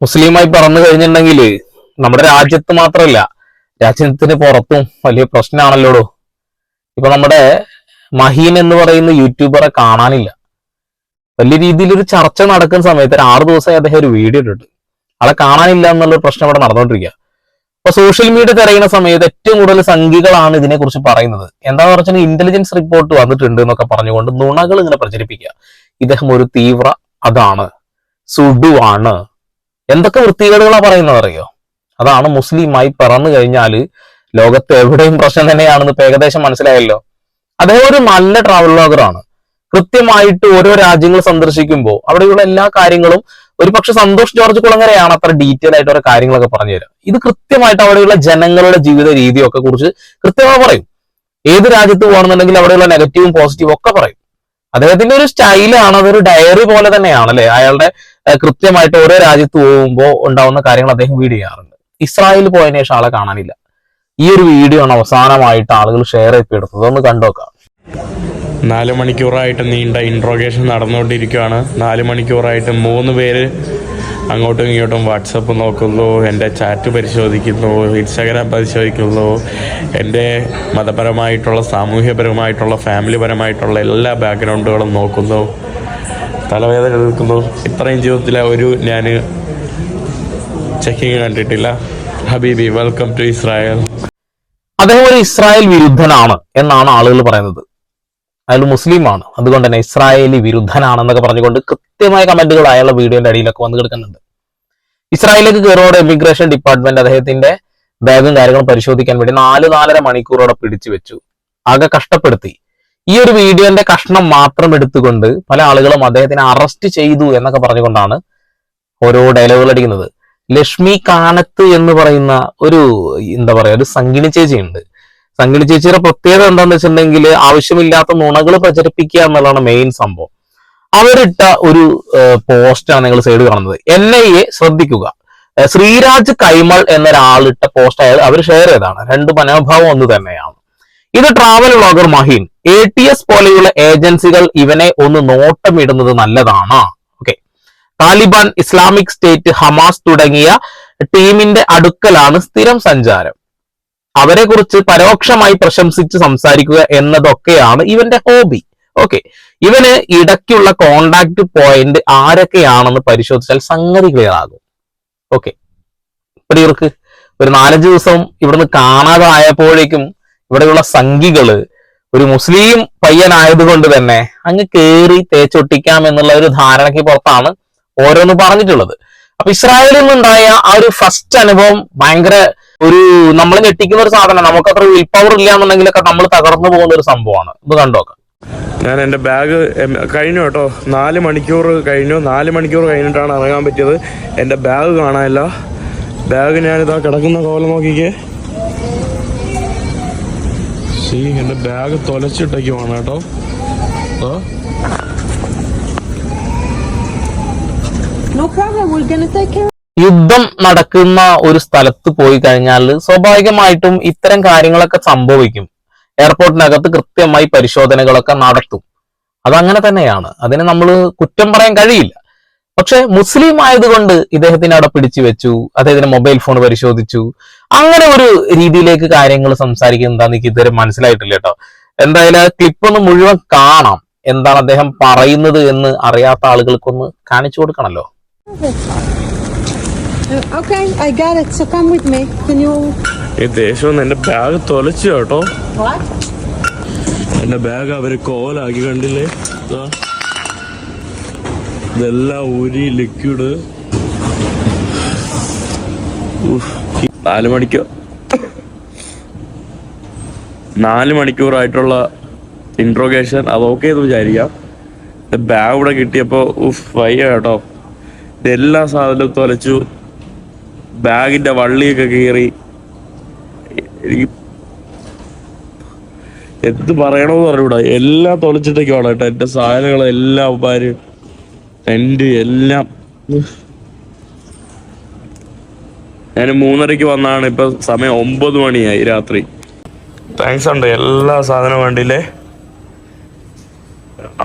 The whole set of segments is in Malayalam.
മുസ്ലിമായി പറന്നു കഴിഞ്ഞിട്ടുണ്ടെങ്കിൽ നമ്മുടെ രാജ്യത്ത് മാത്രമല്ല രാജ്യത്തിന് പുറത്തും വലിയ പ്രശ്നമാണല്ലോടോ? ഇപ്പൊ നമ്മുടെ മഹീൻ എന്ന് പറയുന്ന യൂട്യൂബറെ കാണാനില്ല. വലിയ രീതിയിൽ ഒരു ചർച്ച നടക്കുന്ന സമയത്ത് ഒരു ആറു ദിവസമായി അദ്ദേഹം ഒരു വീഡിയോ ഇട്ടിട്ട് ആളെ കാണാനില്ല എന്നുള്ള പ്രശ്നം ഇവിടെ നടന്നുകൊണ്ടിരിക്കുക അപ്പൊ സോഷ്യൽ മീഡിയ തിരയുന്ന സമയത്ത് ഏറ്റവും കൂടുതൽ സംഖ്യകളാണ് ഇതിനെക്കുറിച്ച് പറയുന്നത്. എന്താന്ന് പറഞ്ഞാൽ ഇന്റലിജൻസ് റിപ്പോർട്ട് വന്നിട്ടുണ്ട് എന്നൊക്കെ പറഞ്ഞുകൊണ്ട് നുണകൾ ഇങ്ങനെ പ്രചരിപ്പിക്കുക. ഇദ്ദേഹം ഒരു തീവ്ര അതാണ് സുഡുവാണ് എന്തൊക്കെ വൃത്തികേടുകളാ പറയുന്നത് അറിയോ അതാണ് മുസ്ലിമായി പിറന്നു കഴിഞ്ഞാൽ ലോകത്ത് എവിടെയും പ്രശ്നം തന്നെയാണെന്ന് ഏകദേശം മനസ്സിലായല്ലോ. അദ്ദേഹം ഒരു നല്ല ട്രാവൽ ബ്ലോഗറാണ് കൃത്യമായിട്ട് ഓരോ രാജ്യങ്ങൾ സന്ദർശിക്കുമ്പോൾ അവിടെയുള്ള എല്ലാ കാര്യങ്ങളും ഒരു പക്ഷെ സന്തോഷ് ജോർജ് കുളങ്ങരയാണ് അത്ര ഡീറ്റെയിൽ ആയിട്ട് ഓരോ കാര്യങ്ങളൊക്കെ പറഞ്ഞു തരാം. ഇത് കൃത്യമായിട്ട് അവിടെയുള്ള ജനങ്ങളുടെ ജീവിത രീതിയൊക്കെ കുറിച്ച് കൃത്യമായി പറയും. ഏത് രാജ്യത്ത് പോകണമെന്നുണ്ടെങ്കിൽ അവിടെയുള്ള നെഗറ്റീവും പോസിറ്റീവും ഒക്കെ പറയും. അദ്ദേഹത്തിന്റെ ഒരു സ്റ്റൈലാണ് അതൊരു ഡയറി പോലെ തന്നെയാണ് അല്ലെ? അയാളുടെ കൃത്യമായിട്ട് ഓരോ രാജ്യത്ത് പോകുമ്പോൾ ഉണ്ടാവുന്ന കാര്യങ്ങൾ അദ്ദേഹം വീഡിയോ ചെയ്യാറുണ്ട്. ഇസ്രായേലിൽ പോയതിനു ശേഷം ആളെ കാണാനില്ല. ഈ ഒരു വീഡിയോ ആണ് അവസാനമായിട്ട് ആളുകൾ ഷെയർ എടുത്തത് ഒന്ന് കണ്ടോക്കാം. നാല് മണിക്കൂറായിട്ട് നീണ്ട ഇൻട്രോഗേഷൻ നടന്നുകൊണ്ടിരിക്കുകയാണ്. നാല് മണിക്കൂറായിട്ട് മൂന്ന് പേര് അങ്ങോട്ടും ഇങ്ങോട്ടും വാട്സപ്പ് നോക്കുന്നു എന്റെ ചാറ്റ് പരിശോധിക്കുന്നു ഇൻസ്റ്റാഗ്രാം പരിശോധിക്കുന്നു. എന്റെ മതപരമായിട്ടുള്ള സാമൂഹ്യപരമായിട്ടുള്ള ഫാമിലിപരമായിട്ടുള്ള എല്ലാ ബാക്ക്ഗ്രൗണ്ടുകളും നോക്കുന്നു. തലവേദന എടുക്കുന്നു ഇത്രയും ജീവിതത്തിലെ ഒരു ഞാൻ ചെക്കിങ് കണ്ടിട്ടില്ല. ഹബീബി വെൽക്കം ടു ഇസ്രായേൽ. അദ്ദേഹം ഒരു ഇസ്രായേൽ വിരുദ്ധനാണ് എന്നാണ് ആളുകൾ പറയുന്നത്. അയാൾ മുസ്ലിമാണ്. അതുകൊണ്ട് തന്നെ ഇസ്രായേലി വിരുദ്ധനാണെന്നൊക്കെ പറഞ്ഞുകൊണ്ട് കൃത്യമായ കമന്റുകൾ അയാളുടെ വീഡിയോന്റെ അടിയിലൊക്കെ വന്നു കിടക്കുന്നുണ്ട്. ഇസ്രായേലിലേക്ക് കയറോടെ ഇമിഗ്രേഷൻ ഡിപ്പാർട്ട്മെന്റ് അദ്ദേഹത്തിന്റെ ബാഗും കാര്യങ്ങളും പരിശോധിക്കാൻ വേണ്ടി നാല് നാലര മണിക്കൂറോടെ പിടിച്ചു വെച്ചു ആകെ കഷ്ടപ്പെടുത്തി. ഈ ഒരു വീഡിയോന്റെ കഷ്ണം മാത്രം എടുത്തുകൊണ്ട് പല ആളുകളും അദ്ദേഹത്തിനെ അറസ്റ്റ് ചെയ്തു എന്നൊക്കെ പറഞ്ഞുകൊണ്ടാണ് ഓരോ ഡയലോഗുകൾ അടിക്കുന്നത്. ലക്ഷ്മി കാനത്ത് എന്ന് പറയുന്ന ഒരു എന്താ പറയാ ഒരു സംഗിണി ചേച്ചിയുണ്ട്. സംഗിണി ചേച്ചിയുടെ പ്രത്യേകത എന്താന്ന് വെച്ചിട്ടുണ്ടെങ്കിൽ ആവശ്യമില്ലാത്ത നുണകൾ പ്രചരിപ്പിക്കുക എന്നുള്ളതാണ് മെയിൻ സംഭവം. അവരിട്ട ഒരു പോസ്റ്റാണ് നിങ്ങൾ സൈഡ് കാണുന്നത്. എൻ ഐ എ ശ്രദ്ധിക്കുക. ശ്രീരാജ് കൈമൾ എന്നൊരാളിട്ട പോസ്റ്റ് അയാൾ അവർ ഷെയർ ചെയ്തതാണ്. രണ്ട് മനോഭാവം ഒന്ന് തന്നെയാണ്. ഇത് travel vlogger Maheen. A T S പോലെയുള്ള ഏജൻസികൾ ഇവനെ ഒന്ന് നോട്ടമിടുന്നത് നല്ലതാണ്. Okay Taliban Islamic State Hamas തുടങ്ങിയ ടീമിന്റെ അടുക്കലാണ് സ്ഥിരം സഞ്ചാരം. അവരെ കുറിച്ച് പരോക്ഷമായി പ്രശംസിച്ച് സംസാരിക്കുക എന്നതൊക്കെയാണ് ഇവന്റെ ഹോബി. ഓക്കെ ഇവന് ഇടയ്ക്കുള്ള കോണ്ടാക്ട് പോയിന്റ് ആരൊക്കെയാണെന്ന് പരിശോധിച്ചാൽ സംഗതി ക്ലിയർ ആകും. ഓക്കെ ഇവർക്ക് ഒരു നാലഞ്ച് ദിവസം ഇവിടുന്ന് കാണാതായപ്പോഴേക്കും ഇവിടെയുള്ള സംഘികൾ ഒരു മുസ്ലിം പയ്യനായതുകൊണ്ട് തന്നെ അങ്ങ് കേറി തേച്ചൊട്ടിക്കാം എന്നുള്ള ഒരു ധാരണയ്ക്ക് പുറത്താണ് ഓരോന്ന് പറഞ്ഞിട്ടുള്ളത്. അപ്പൊ ഇസ്രായേലിൽ നിന്നുണ്ടായ ആ ഒരു ഫസ്റ്റ് അനുഭവം ഭയങ്കര ഒരു നമ്മൾ ഞെട്ടിക്കുന്ന ഒരു സാധനം നമുക്ക് അത്ര വിൽ പവർ ഇല്ല എന്നുണ്ടെങ്കിലൊക്കെ നമ്മൾ തകർന്നു പോകുന്ന ഒരു സംഭവമാണ്. ഇത് കണ്ടോക്കാം ഞാൻ എന്റെ ബാഗ് കഴിഞ്ഞു കേട്ടോ. നാല് മണിക്കൂർ കഴിഞ്ഞു. നാല് മണിക്കൂർ കഴിഞ്ഞിട്ടാണ് ഇറങ്ങാൻ പറ്റിയത്. എന്റെ ബാഗ് കാണാനില്ല. ബാഗ് ഞാനിതാ കിടക്കുന്ന കോലം നോക്കിക്കേ. ശീ എന്റെ ബാഗ് തൊലച്ചിട്ടേക്കുവാണ് കേട്ടോ. ഓ. യുദ്ധം നടക്കുന്ന ഒരു സ്ഥലത്ത് പോയി കഴിഞ്ഞാൽ സ്വാഭാവികമായിട്ടും ഇത്തരം കാര്യങ്ങളൊക്കെ സംഭവിക്കും. എയർപോർട്ടിനകത്ത് കൃത്യമായി പരിശോധനകളൊക്കെ നടത്തും. അതങ്ങനെ തന്നെയാണ്. അതിനെ നമ്മൾ കുറ്റം പറയാൻ കഴിയില്ല. പക്ഷെ മുസ്ലിം ആയതുകൊണ്ട് ഇദ്ദേഹത്തിന് അവിടെ പിടിച്ചു വെച്ചു. അദ്ദേഹത്തിന്റെ മൊബൈൽ ഫോൺ പരിശോധിച്ചു. അങ്ങനെ ഒരു രീതിയിലേക്ക് കാര്യങ്ങൾ സംസാരിക്കുന്നത് എന്താന്ന് എനിക്ക് ഇതുവരെ മനസ്സിലായിട്ടില്ല കേട്ടോ എന്തായാലും ആ ക്ലിപ്പ് ഒന്ന് മുഴുവൻ കാണാം എന്താണ് അദ്ദേഹം പറയുന്നത് എന്ന് അറിയാത്ത ആളുകൾക്കൊന്ന് കാണിച്ചു കൊടുക്കണല്ലോ okay, I got it. So come with me. Can you? ഈ ദേഷ്യം എന്റെ ബാഗ് തൊലച്ചു കേട്ടോ What? എന്റെ ബാഗ് അവർ കോലാക്കി കണ്ടില്ലേ ദാ. ഇതെല്ലാം ഊരി ലിക്വിഡ് നാല് മണിക്കൂർ നാല് മണിക്കൂറായിട്ടുള്ള ഇൻട്രോഗേഷൻ അത് ഓക്കെ എന്ന് വിചാരിക്കാം ബാഗ് ഇവിടെ കിട്ടിയപ്പോൾ ഉഫ് വയ്യ കേട്ടോ. എല്ലാ സാധനവും തൊലച്ചു. ബാഗിന്റെ വള്ളിയൊക്കെ കീറി. എന്ത് പറയണമെന്ന് പറഞ്ഞൂടാ എല്ലാം തൊളിച്ചിട്ടേക്കാണ് കേട്ടോ. എന്റെ സാധനങ്ങളെല്ലാം ഉപ്പാര് എന്റെ എല്ലാം ഞാൻ മൂന്നരക്ക് വന്നാണ്. ഇപ്പൊ സമയം ഒമ്പത് മണിയായി രാത്രി. താങ്ക്സ് ഉണ്ട്. എല്ലാ സാധനവും വേണ്ടിയില്ലേ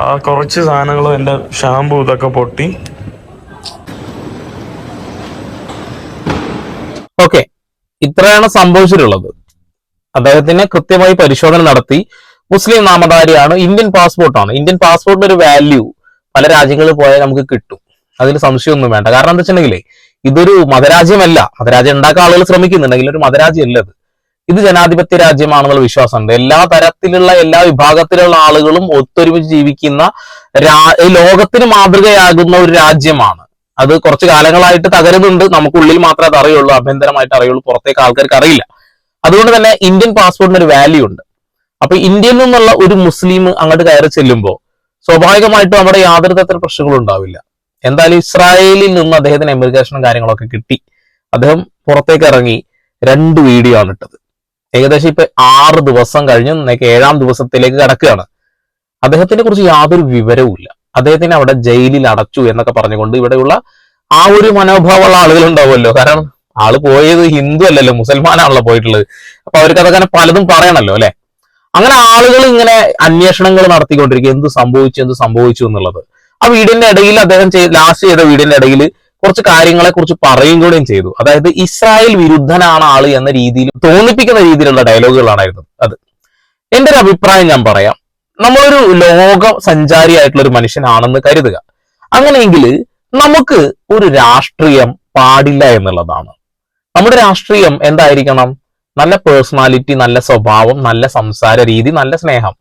ആ കുറച്ച് സാധനങ്ങളും എന്റെ ഷാമ്പു ഇതൊക്കെ പൊട്ടി. ഓക്കെ. ഇത്രയാണ് സംഭവിച്ചിട്ടുള്ളത്. അദ്ദേഹത്തിന് കൃത്യമായി പരിശോധന നടത്തി. മുസ്ലിം നാമധാരിയാണ്. ഇന്ത്യൻ പാസ്പോർട്ടാണ് ഇന്ത്യൻ പാസ്പോർട്ടിന് ഒരു വാല്യൂ പല രാജ്യങ്ങളിൽ പോയാൽ നമുക്ക് കിട്ടും. അതിൽ സംശയമൊന്നും വേണ്ട. കാരണം എന്താ വെച്ചിട്ടുണ്ടെങ്കിലേ ഇതൊരു മതരാജ്യമല്ല. മതരാജ്യം ഉണ്ടാക്കാൻ ആളുകൾ ശ്രമിക്കുന്നുണ്ടെങ്കിൽ ഒരു മതരാജ്യമല്ല ഇത്. ഇത് ജനാധിപത്യ രാജ്യമാണെന്നുള്ള വിശ്വാസമുണ്ട്. എല്ലാ തരത്തിലുള്ള എല്ലാ വിഭാഗത്തിലുള്ള ആളുകളും ഒത്തൊരുമിച്ച് ജീവിക്കുന്ന ലോകത്തിന് മാതൃകയാകുന്ന ഒരു രാജ്യമാണ്. അത് കുറച്ച് കാലങ്ങളായിട്ട് തകരുന്നുണ്ട്. നമുക്കുള്ളിൽ മാത്രമേ അത് അറിയുള്ളൂ. ആഭ്യന്തരമായിട്ട് അറിയുള്ളൂ. പുറത്തേക്ക് ആൾക്കാർക്ക് അറിയില്ല. അതുകൊണ്ട് തന്നെ ഇന്ത്യൻ പാസ്പോർട്ടിന് ഒരു വാല്യൂ ഉണ്ട്. അപ്പൊ ഇന്ത്യയിൽ നിന്നുള്ള ഒരു മുസ്ലിം അങ്ങോട്ട് കയറി ചെല്ലുമ്പോൾ സ്വാഭാവികമായിട്ടും അവിടെ യാതൊരു തരത്തിലുള്ള പ്രശ്നങ്ങളും ഉണ്ടാവില്ല. എന്തായാലും ഇസ്രായേലിൽ നിന്ന് അദ്ദേഹത്തിന് എമിഗ്രേഷനും കാര്യങ്ങളൊക്കെ കിട്ടി. അദ്ദേഹം പുറത്തേക്ക് ഇറങ്ങി രണ്ട് വീഡിയോ ആണ് ഇട്ടത്. ഏകദേശം ഇപ്പൊ ആറ് ദിവസം കഴിഞ്ഞു നിനക്ക് ഏഴാം ദിവസത്തിലേക്ക് കിടക്കുകയാണ്. അദ്ദേഹത്തിനെ കുറിച്ച് യാതൊരു വിവരവുമില്ല അദ്ദേഹത്തിനെ അവിടെ ജയിലിൽ അടച്ചു എന്നൊക്കെ പറഞ്ഞുകൊണ്ട് ഇവിടെയുള്ള ആ ഒരു മനോഭാവമുള്ള ആളുകൾ ഉണ്ടാവുമല്ലോ. കാരണം ആൾ പോയത് ഹിന്ദു അല്ലല്ലോ മുസൽമാനാണല്ലോ പോയിട്ടുള്ളത്. അപ്പൊ അവർക്ക് അതൊക്കെ പലതും പറയണല്ലോ അല്ലെ? അങ്ങനെ ആളുകൾ ഇങ്ങനെ അന്വേഷണങ്ങൾ നടത്തിക്കൊണ്ടിരിക്കുക. എന്ത് സംഭവിച്ചു എന്ത് സംഭവിച്ചു എന്നുള്ളത്. ആ വീടിന്റെ ഇടയിൽ അദ്ദേഹം ലാസ്റ്റ് ചെയ്ത വീടിന്റെ ഇടയിൽ കുറച്ച് കാര്യങ്ങളെ കുറിച്ച് പറയും കൂടെയും ചെയ്തു. അതായത് ഇസ്രായേൽ വിരുദ്ധനാണ് ആൾ എന്ന രീതിയിൽ തോന്നിപ്പിക്കുന്ന രീതിയിലുള്ള ഡയലോഗുകളാണായിരുന്നു അത്. എന്റെ ഒരു അഭിപ്രായം ഞാൻ പറയാം. നമ്മളൊരു ലോക സഞ്ചാരിയായിട്ടുള്ള ഒരു മനുഷ്യനാണെന്ന് കരുതുക. അങ്ങനെയെങ്കിൽ നമുക്ക് ഒരു രാഷ്ട്രീയം പാടില്ല എന്നുള്ളതാണ്. നമ്മുടെ രാഷ്ട്രീയം എന്തായിരിക്കണം? നല്ല പേഴ്സണാലിറ്റി നല്ല സ്വഭാവം നല്ല സംസാര രീതി നല്ല സ്നേഹം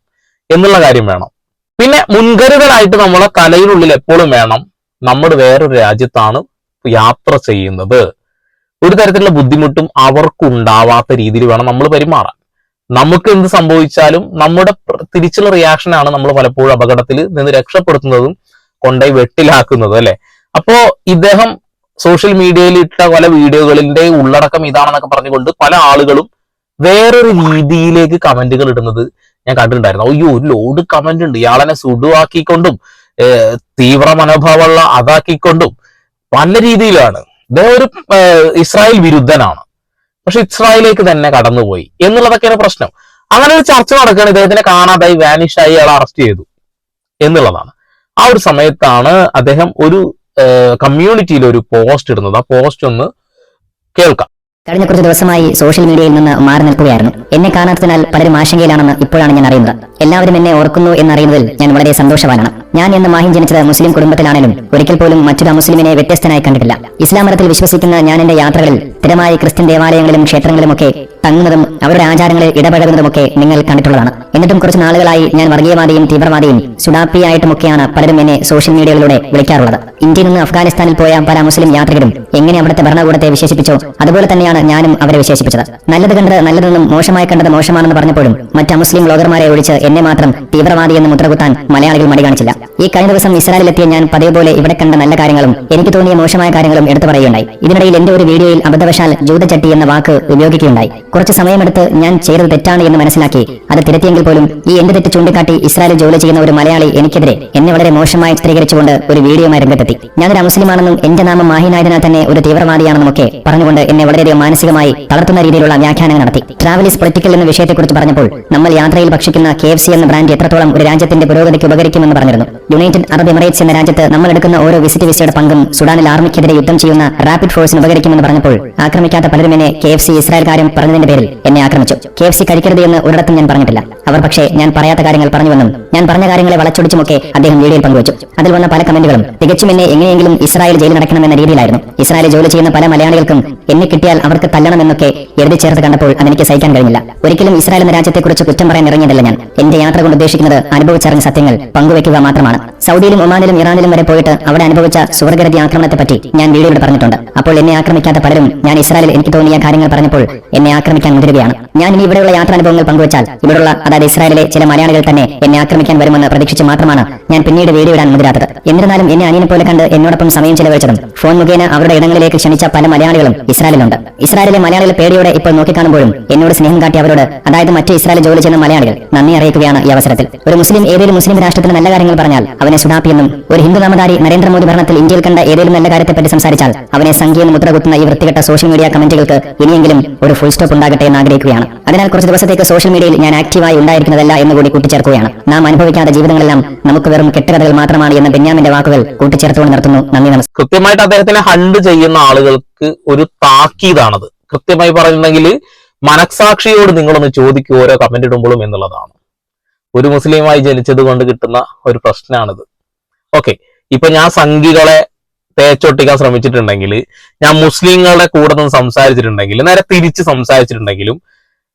എന്നുള്ള കാര്യം വേണം. പിന്നെ മുൻകരുതലായിട്ട് നമ്മളെ തലയിനുള്ളിൽ എപ്പോഴും വേണം നമ്മൾ വേറൊരു രാജ്യത്താണ് യാത്ര ചെയ്യുന്നത്. ഒരു തരത്തിലുള്ള ബുദ്ധിമുട്ടും അവർക്കുണ്ടാവാത്ത രീതിയിൽ വേണം നമ്മൾ പെരുമാറാൻ. നമുക്ക് എന്ത് സംഭവിച്ചാലും നമ്മുടെ തിരിച്ചുള്ള റിയാക്ഷനാണ് നമ്മൾ പലപ്പോഴും അപകടത്തിൽ നിന്ന് രക്ഷപ്പെടുത്തുന്നതും കൊണ്ടുപോയി വെട്ടിലാക്കുന്നതും അല്ലെ? അപ്പോ ഇദ്ദേഹം സോഷ്യൽ മീഡിയയിൽ ഇട്ട പല വീഡിയോകളിന്റെ ഉള്ളടക്കം ഇതാണെന്നൊക്കെ പറഞ്ഞുകൊണ്ട് പല ആളുകളും വേറൊരു രീതിയിലേക്ക് കമന്റുകൾ ഇടുന്നത് ഞാൻ കണ്ടിട്ടുണ്ടായിരുന്നു. അയ്യോ ഒരു ലോഡ് കമന്റ് ഉണ്ട്. ഇയാളെന്നെ സുഡുവാക്കിക്കൊണ്ടും തീവ്ര മനോഭാവമുള്ള അതാക്കിക്കൊണ്ടും പല രീതിയിലാണ്. ഇദ്ദേഹം ഒരു ഇസ്രായേൽ വിരുദ്ധനാണ്. പക്ഷെ ഇസ്രായേലിലേക്ക് തന്നെ കടന്നുപോയി എന്നുള്ളതൊക്കെയാണ് പ്രശ്നം. അങ്ങനെ ഒരു ചർച്ച നടക്കുകയാണ്. ഇദ്ദേഹത്തിനെ കാണാതായി വാനിഷ് ആയി അയാളെ അറസ്റ്റ് ചെയ്തു എന്നുള്ളതാണ്. ആ ഒരു സമയത്താണ് അദ്ദേഹം ഒരു കമ്മ്യൂണിറ്റിയിൽ ഒരു പോസ്റ്റ് ഇടുന്നത്. ആ പോസ്റ്റ് ഒന്ന് കേൾക്കാം. കഴിഞ്ഞ കുറച്ച് ദിവസമായി സോഷ്യൽ മീഡിയയിൽ നിന്ന് മാറി നിൽക്കുകയായിരുന്നു. എന്നെ കാണാത്തതിനാൽ പലരും ആശങ്കയിലാണെന്ന് ഇപ്പോഴാണ് ഞാൻ അറിയുന്നത്. എല്ലാവരും എന്നെ ഓർക്കുന്നു എന്നറിയുന്നതിൽ ഞാൻ വളരെ സന്തോഷവാനാണ്. ഞാൻ എന്ന മാഹിൻ ജനിച്ചത് മുസ്ലിം കുടുംബത്തിലാണെങ്കിലും ഒരിക്കൽ പോലും മറ്റൊരു മുസ്ലിമിനെ വ്യത്യസ്തനായി കണ്ടിട്ടില്ല. ഇസ്ലാം മതത്തിൽ വിശ്വസിക്കുന്ന ഞാൻ എന്റെ യാത്രകളിൽ സ്ഥിരമായി ക്രിസ്ത്യൻ ദേവാലയങ്ങളിലും ക്ഷേത്രങ്ങളിലുമൊക്കെ തങ്ങുന്നതും അവരുടെ ആചാരങ്ങളിൽ ഇടപഴകുന്നതുമൊക്കെ നിങ്ങൾ കണ്ടിട്ടുള്ളതാണ്. എന്നിട്ടും കുറച്ച് നാളുകളായി ഞാൻ വർഗീയവാദിയും തീവ്രവാദിയും സുഡാപ്പിയായിട്ടുമൊക്കെയാണ് പലരും എന്നെ സോഷ്യൽ മീഡിയകളിലൂടെ വിളിക്കാറുള്ളത്. ഇന്ത്യയിൽ നിന്ന് അഫ്ഗാനിസ്ഥാനിൽ പോയ പല മുസ്ലിം യാത്രികരും എങ്ങനെ അവിടുത്തെ ഭരണകൂടത്തെ വിശേഷിപ്പിച്ചോ അതുപോലെ തന്നെയാണ് ഞാനും അവരെ വിശേഷിപ്പിച്ചത്. നല്ലത് കണ്ടത് നല്ലതെന്നും മോശമായി കണ്ടത് മോശമാണെന്ന് പറഞ്ഞപ്പോഴും മറ്റ് മുസ്ലിം ബ്ലോഗർമാരെ ഒഴിച്ച് എന്നെ മാത്രം തീവ്രവാദി എന്ന് മുദ്രകുത്താൻ മലയാളികൾ മടി കാണിച്ചില്ല. ഈ കഴിഞ്ഞ ദിവസം ഇസ്രായേലിലെത്തിയ ഞാൻ പതിവ് പോലെ ഇവിടെ കണ്ട നല്ല കാര്യങ്ങളും എനിക്ക് തോന്നിയ മോശമായ കാര്യങ്ങളും എടുത്തു പറയുകയുണ്ടായി. ഇതിനിടയിൽ എന്റെ ഒരു വീഡിയോയിൽ അബദ്ധവശാൽ ജൂതചട്ടി എന്ന വാക്ക് ഉപയോഗിക്കുകയുണ്ടായി. കുറച്ച് സമയമെടുത്ത് ഞാൻ ചെയ്തത് തെറ്റാണ് എന്ന് മനസ്സിലാക്കി അത് തിരുത്തിയെങ്കിൽ പോലും ഈ എന്റെ തെറ്റ് ചൂണ്ടിക്കാട്ടി ഇസ്രായേലിൽ ജോലി ചെയ്യുന്ന ഒരു മലയാളി എനിക്കെതിരെ എന്നെ വളരെ മോശമായി ചിത്രീകരിച്ചുകൊണ്ട് ഒരു വീഡിയോമായി രംഗത്തെത്തി. ഞാനൊരു മുസ്ലിമാണെന്നും എന്റെ നാമം മാഹിനായതിനാൽ തന്നെ ഒരു തീവ്രവാദിയാണെന്നും ഒക്കെ പറഞ്ഞുകൊണ്ട് എന്നെ വളരെയധികം മാനസികമായി തളർത്തുന്ന രീതിയിലുള്ള വ്യാഖ്യാനങ്ങൾ നടത്തി. ട്രാവലിസ് പൊളിറ്റിക്കൽ എന്ന വിഷയത്തെക്കുറിച്ച് പറഞ്ഞപ്പോൾ നമ്മൾ യാത്രയിൽ ഭക്ഷിക്കുന്ന കെ എഫ് സി എന്ന ബ്രാൻഡ് എത്രത്തോളം ഒരു രാജ്യത്തിന്റെ പുരോഗതിക്ക് ഉപകരിക്കുമെന്ന് പറഞ്ഞിരുന്നു. യുണൈറ്റഡ് അറബ് എമിറേറ്റ്സ് എന്ന രാജ്യത്ത് നമ്മൾ എടുക്കുന്ന ഓരോ വിസിറ്റ് വിസയുടെ പങ്കും സുഡാനിൽ ആർമിക്കെതിരെ യുദ്ധം ചെയ്യുന്ന റാപ്പിഡ് ഫോഴ്സിന് ഉപകരിക്കുമെന്ന് പറഞ്ഞപ്പോൾ ആക്രമിക്കാത്ത പലരും എന്നെ കെ എഫ് സി ഇസ്രായേൽക്കാരും പറഞ്ഞതിന്റെ പേരിൽ എന്നെ ആക്രമിച്ചു. കെ എഫ് സി കഴിക്കരുത് എന്ന് ഒരിടത്തും ഞാൻ പറഞ്ഞിട്ടില്ല. അവർ പക്ഷേ ഞാൻ പറയാത്ത കാര്യങ്ങൾ പറഞ്ഞുവെന്നും ഞാൻ പറഞ്ഞ കാര്യങ്ങളെ വളച്ചൊടിച്ചുമൊക്കെ അദ്ദേഹം വീഡിയോയിൽ പങ്കുവച്ചു. അതിൽ വന്ന പല കമന്റുകളും തികച്ചും എന്നെ എങ്ങനെയെങ്കിലും ഇസ്രായേൽ ജയിലിൽ നടക്കണമെന്ന രീതിയിലായിരുന്നു. ഇസ്രായേൽ ജോലി ചെയ്യുന്ന പല മലയാളികൾക്കും എന്നെ കിട്ടിയാൽ അവർക്ക് തല്ലണമെന്നൊക്കെ എഴുതി ചേർത്ത് കണ്ടപ്പോൾ അതെനിക്ക് സഹിക്കാൻ കഴിഞ്ഞില്ല. ഒരിക്കലും ഇസ്രായേൽ എന്ന രാജ്യത്തെക്കുറിച്ച് കുറ്റം പറയാൻ ഇറങ്ങിയതല്ല ഞാൻ. എന്റെ യാത്ര കൊണ്ട് ഉദ്ദേശിക്കുന്നത് അനുഭവിച്ചറിഞ്ഞ സത്യങ്ങൾ പങ്കുവെക്കുക മാത്രമാണ്. സൗദിയിലും ഒമാനിലും ഇറാനിലും വരെ പോയിട്ട് അവിടെ അനുഭവിച്ച സുവർഗരതി ആക്രമണത്തെ പറ്റി ഞാൻ വീഡിയോയിൽ പറഞ്ഞിട്ടുണ്ട്. അപ്പോൾ എന്നെ ആക്രമിക്കാത്ത പലരും ഞാൻ ഇസ്രായേലിൽ എനിക്ക് തോന്നിയ കാര്യങ്ങൾ പറഞ്ഞപ്പോൾ എന്നെ ആക്രമിക്കാൻ മുതിരുകയാണ്. ഞാൻ ഇനി ഇവിടെയുള്ള യാത്രാനുഭവങ്ങൾ പങ്കുവച്ചാൽ ഇവിടെയുള്ള അതായത് ഇസ്രായേലിലെ ചില മലയാളികൾ തന്നെ എന്നെ ആക്രമിക്കാൻ വരുമെന്ന് പ്രതീക്ഷിച്ച് മാത്രമാണ് ഞാൻ പിന്നീട് വീഡിയോ ഇടാൻ മുതിരാത്തത്. എന്നിരുന്നാലും എന്നെ അനിയനെ പോലെ കണ്ട് എന്നോടൊപ്പം സമയം ചെലവഴിച്ചതും ഫോൺ മുഖേന അവരുടെ ഇടങ്ങളിലേക്ക് ക്ഷണിച്ച പല മലയാളികളും ഇസ്രായേലിലുണ്ട്. ഇസ്രായേലിലെ മലയാളികൾ പേടിയോടെ ഇപ്പോൾ നോക്കിക്കാണുമ്പോഴും എന്നോട് സ്നേഹം കാട്ടി അവരോട് അതായത് മറ്റ് ഇസ്രായേൽ ജോലി ചെയ്യുന്ന മലയാളികൾ നന്ദി അറിയിക്കുകയാണ് ഈ അവസരത്തിൽ. ഒരു മുസ്ലിം ഏതൊരു മുസ്ലിം രാഷ്ട്രത്തിന് നല്ല കാര്യങ്ങൾ പറഞ്ഞാൽ അവനെ സുഡാപ്പിയെന്നും ഒരു ഹിന്ദു നാമധാരി നരേന്ദ്രമോദി ഭരണത്തിൽ ഇന്ത്യയിൽ കണ്ട ഏതെങ്കിലും നല്ല കാര്യത്തെപ്പറ്റി സംസാരിച്ചാൽ അവനെ സംഖ്യയെന്ന് മുദ്രകുത്തുന്ന ഈ വൃത്തികെട്ട സോഷ്യൽ മീഡിയ കമന്റുകൾക്ക് ഇനിയെങ്കിലും ഒരു ഫുൾ സ്റ്റോപ്പ് ഉണ്ടാകട്ടെ എന്ന് ആഗ്രഹിക്കുകയാണ്. അതിനാൽ കുറച്ച് ദിവസത്തേക്ക് സോഷ്യൽ മീഡിയയിൽ ഞാൻ ആക്റ്റീവായി ഉണ്ടായിരിക്കുന്നതല്ല എന്ന് കൂടി കൂട്ടിച്ചേർക്കുകയാണ്. നാം അനുഭവിക്കാത്ത ജീവിതങ്ങളെല്ലാം നമുക്ക് വെറും കെട്ടുകഥകൾ മാത്രമാണ് എന്ന ബെന്യാമിന്റെ വാക്കുകൾ കൂട്ടിച്ചേർത്തുകൊണ്ട് നിർത്തുന്നു. നന്ദി നമസ്കാരം. കൃത്യമായിട്ട് അദ്ദേഹത്തിനെ ഹണ്ട് ചെയ്യുന്ന ആളുകൾക്ക് ഒരു താക്കീതാണത്. കൃത്യമായി പറഞ്ഞിട്ടുണ്ടെങ്കിൽ മനസാക്ഷിയോട് നിങ്ങളൊന്ന് ചോദിക്കും ഓരോ കമന്റ് ഇടുമ്പോഴും എന്നുള്ളതാണ്. ഒരു മുസ്ലിമായി ജനിച്ചത് കൊണ്ട് കിട്ടുന്ന ഒരു പ്രശ്നമാണിത് ഓക്കെ ഇപ്പൊ ഞാൻ സംഘികളെ തേച്ചൊട്ടിക്കാൻ ശ്രമിച്ചിട്ടുണ്ടെങ്കിൽ ഞാൻ മുസ്ലിങ്ങളുടെ കൂടെ നിന്ന് സംസാരിച്ചിട്ടുണ്ടെങ്കിൽ നേരെ തിരിച്ച് സംസാരിച്ചിട്ടുണ്ടെങ്കിലും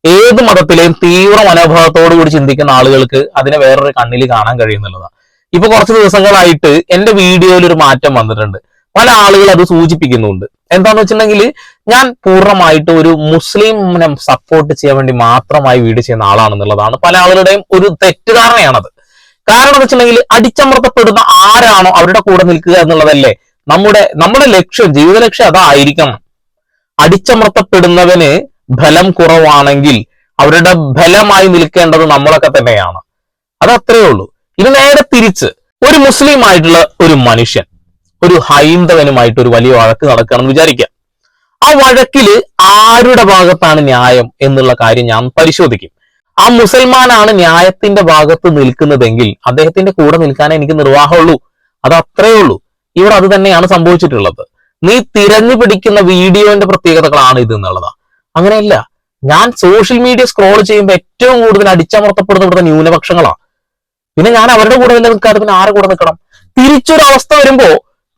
ഏത് മതത്തിലെയും തീവ്ര മനോഭാവത്തോടു കൂടി ചിന്തിക്കുന്ന ആളുകൾക്ക് അതിനെ വേറൊരു കണ്ണിൽ കാണാൻ കഴിയുന്നുള്ളതാണ്. ഇപ്പൊ കുറച്ച് ദിവസങ്ങളായിട്ട് എന്റെ വീഡിയോയിൽ ഒരു മാറ്റം വന്നിട്ടുണ്ട്. പല ആളുകൾ അത് സൂചിപ്പിക്കുന്നുണ്ട്. എന്താന്ന് വെച്ചിട്ടുണ്ടെങ്കിൽ ഞാൻ പൂർണമായിട്ട് ഒരു മുസ്ലിമിനെ സപ്പോർട്ട് ചെയ്യാൻ വേണ്ടി മാത്രമായി വീട് ചെയ്യുന്ന ആളാണെന്നുള്ളതാണ് പല ആളുകളുടെയും ഒരു തെറ്റിദ്ധാരണയാണത്. കാരണം എന്ന് വെച്ചിട്ടുണ്ടെങ്കിൽ അടിച്ചമർത്തപ്പെടുന്ന ആരാണോ അവരുടെ കൂടെ നിൽക്കുക എന്നുള്ളതല്ലേ നമ്മുടെ നമ്മുടെ ലക്ഷ്യം ജീവിത ലക്ഷ്യം അതായിരിക്കണം. അടിച്ചമർത്തപ്പെടുന്നവന് ബലം കുറവാണെങ്കിൽ അവരുടെ ബലമായി നിൽക്കേണ്ടത് നമ്മളൊക്കെ തന്നെയാണ്. അത് അത്രയേ ഉള്ളൂ. ഇനി നേരെ തിരിച്ച് ഒരു മുസ്ലിം ആയിട്ടുള്ള ഒരു മനുഷ്യൻ. ഒരു ഹൈന്ദവനുമായിട്ട് ഒരു വലിയ വഴക്ക് നടക്കുകയാണെന്ന് വിചാരിക്കാം ആ വഴക്കിൽ ആരുടെ ഭാഗത്താണ് ന്യായം എന്നുള്ള കാര്യം ഞാൻ പരിശോധിക്കും. ആ മുസൽമാനാണ് ന്യായത്തിന്റെ ഭാഗത്ത് നിൽക്കുന്നതെങ്കിൽ അദ്ദേഹത്തിന്റെ കൂടെ നിൽക്കാനേ എനിക്ക് നിർവാഹമുള്ളൂ. അത് അത്രേ ഉള്ളൂ. ഇവിടെ അത് തന്നെയാണ് സംഭവിച്ചിട്ടുള്ളത്. നീ തിരഞ്ഞു പിടിക്കുന്ന വീഡിയോന്റെ പ്രത്യേകതകളാണ് ഇത് എന്നുള്ളതാ. അങ്ങനെയല്ല. ഞാൻ സോഷ്യൽ മീഡിയ സ്ക്രോൾ ചെയ്യുമ്പോൾ ഏറ്റവും കൂടുതൽ അടിച്ചമർത്തപ്പെടുന്ന ഇവിടുത്തെ ന്യൂനപക്ഷങ്ങളാണ് പിന്നെ ഞാൻ അവരുടെ കൂടെ നിൽക്കാതെ പിന്നെ ആരുടെ കൂടെ നിൽക്കണം? തിരിച്ചൊരു അവസ്ഥ വരുമ്പോ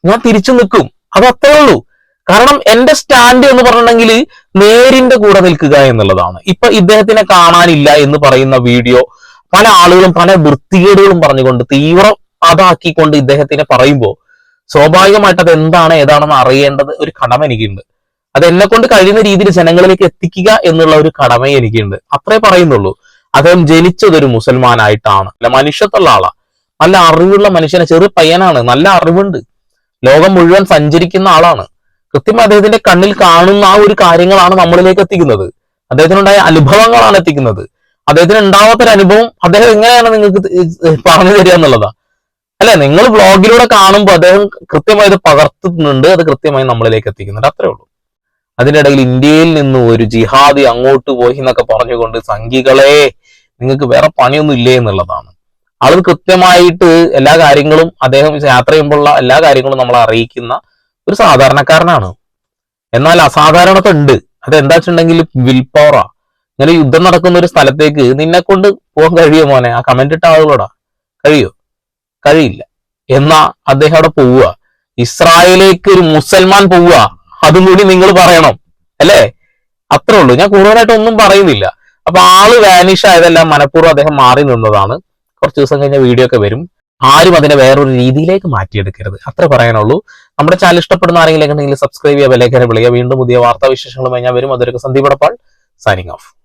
ഞാൻ തിരിച്ചു നിൽക്കും. അത് അത്രേ ഉള്ളൂ. കാരണം എന്റെ സ്റ്റാൻഡ് എന്ന് പറഞ്ഞിട്ടുണ്ടെങ്കിൽ നേരിന്റെ കൂടെ നിൽക്കുക എന്നുള്ളതാണ്. ഇപ്പൊ ഇദ്ദേഹത്തിനെ കാണാനില്ല എന്ന് പറയുന്ന വീഡിയോ പല ആളുകളും പല വൃത്തികേടുകളും പറഞ്ഞുകൊണ്ട് തീവ്രം അതാക്കിക്കൊണ്ട് ഇദ്ദേഹത്തിനെ പറയുമ്പോൾ സ്വാഭാവികമായിട്ട് അത് എന്താണ് ഏതാണെന്ന് അറിയേണ്ടത് ഒരു കടമ എനിക്കുണ്ട്. അത് എന്നെ കൊണ്ട് കഴിയുന്ന രീതിയിൽ ജനങ്ങളിലേക്ക് എത്തിക്കുക എന്നുള്ള ഒരു കടമ എനിക്കുണ്ട്. അത്രേ പറയുന്നുള്ളൂ. അദ്ദേഹം ജനിച്ചതൊരു മുസൽമാനായിട്ടാണ്. അല്ല മനുഷ്യത്തുള്ള ആളാ. നല്ല അറിവുള്ള മനുഷ്യനെ. ചെറു പയ്യനാണ്. നല്ല അറിവുണ്ട്. ലോകം മുഴുവൻ സഞ്ചരിക്കുന്ന ആളാണ്. കൃത്യമായി അദ്ദേഹത്തിന്റെ കണ്ണിൽ കാണുന്ന ആ ഒരു കാര്യങ്ങളാണ് നമ്മളിലേക്ക് എത്തിക്കുന്നത്. അദ്ദേഹത്തിനുണ്ടായ അനുഭവങ്ങളാണ് എത്തിക്കുന്നത്. അദ്ദേഹത്തിന് ഉണ്ടാവാത്തൊരു അനുഭവം അദ്ദേഹം എങ്ങനെയാണ് നിങ്ങൾക്ക് പറഞ്ഞു തരിക എന്നുള്ളതാ. അല്ലെ? നിങ്ങൾ വ്ളോഗിലൂടെ കാണുമ്പോൾ അദ്ദേഹം കൃത്യമായി പകർത്തുന്നുണ്ട് അത് കൃത്യമായി നമ്മളിലേക്ക് എത്തിക്കുന്നുണ്ട്. അത്രേ ഉള്ളൂ. അതിന്റെ ഇടയിൽ ഇന്ത്യയിൽ നിന്ന് ഒരു ജിഹാദി അങ്ങോട്ട് പോയി എന്നൊക്കെ പറഞ്ഞുകൊണ്ട് സംഘികളെ നിങ്ങൾക്ക് വേറെ പണിയൊന്നും ഇല്ലേ എന്നുള്ളതാണ്. ആൾ കൃത്യമായിട്ട് എല്ലാ കാര്യങ്ങളും അദ്ദേഹം യാത്ര ചെയ്യുമ്പോഴുള്ള എല്ലാ കാര്യങ്ങളും നമ്മൾ അറിയിക്കുന്ന ഒരു സാധാരണക്കാരനാണ്. എന്നാൽ അസാധാരണത ഉണ്ട്. അത് എന്താ വെച്ചിട്ടുണ്ടെങ്കിൽ വിൽ പവറാ. ഇങ്ങനെ യുദ്ധം നടക്കുന്ന ഒരു സ്ഥലത്തേക്ക് നിന്നെ കൊണ്ട് പോകാൻ കഴിയോ മോനെ? ആ കമന്റ് ഇട്ട ആളുകളോടാ. കഴിയോ? കഴിയില്ല. എന്നാ അദ്ദേഹം അവിടെ പോവുക. ഇസ്രായേലേക്ക് ഒരു മുസൽമാൻ പോവുക. അതും കൂടി നിങ്ങൾ പറയണം. അല്ലേ? അത്രേ ഉള്ളൂ. ഞാൻ കൂടുതലായിട്ട് ഒന്നും പറയുന്നില്ല. അപ്പൊ ആൾ വാനിഷ് ആയതെല്ലാം മനഃപൂർവം അദ്ദേഹം മാറി നിന്നതാണ്. കുറച്ച് ദിവസം കഴിഞ്ഞ വീഡിയോ ഒക്കെ വരും. ആരും അതിനെ വേറൊരു രീതിയിലേക്ക് മാറ്റിയെടുക്കരുത്. അത്ര പറയാനുള്ളൂ. നമ്മുടെ ചാനൽ ഇഷ്ടപ്പെടുന്ന ആരെങ്കിലും ഉണ്ടെങ്കിൽ സബ്സ്ക്രൈബ് ചെയ്യുക ബെലൈക്കനെ വിളിക്കുക. വീണ്ടും പുതിയ വാർത്താ വിശേഷങ്ങളുമായി ഞാൻ വരും. അതൊരു സന്ദീപ് അടപ്പാൾ സൈനിങ് ഓഫ്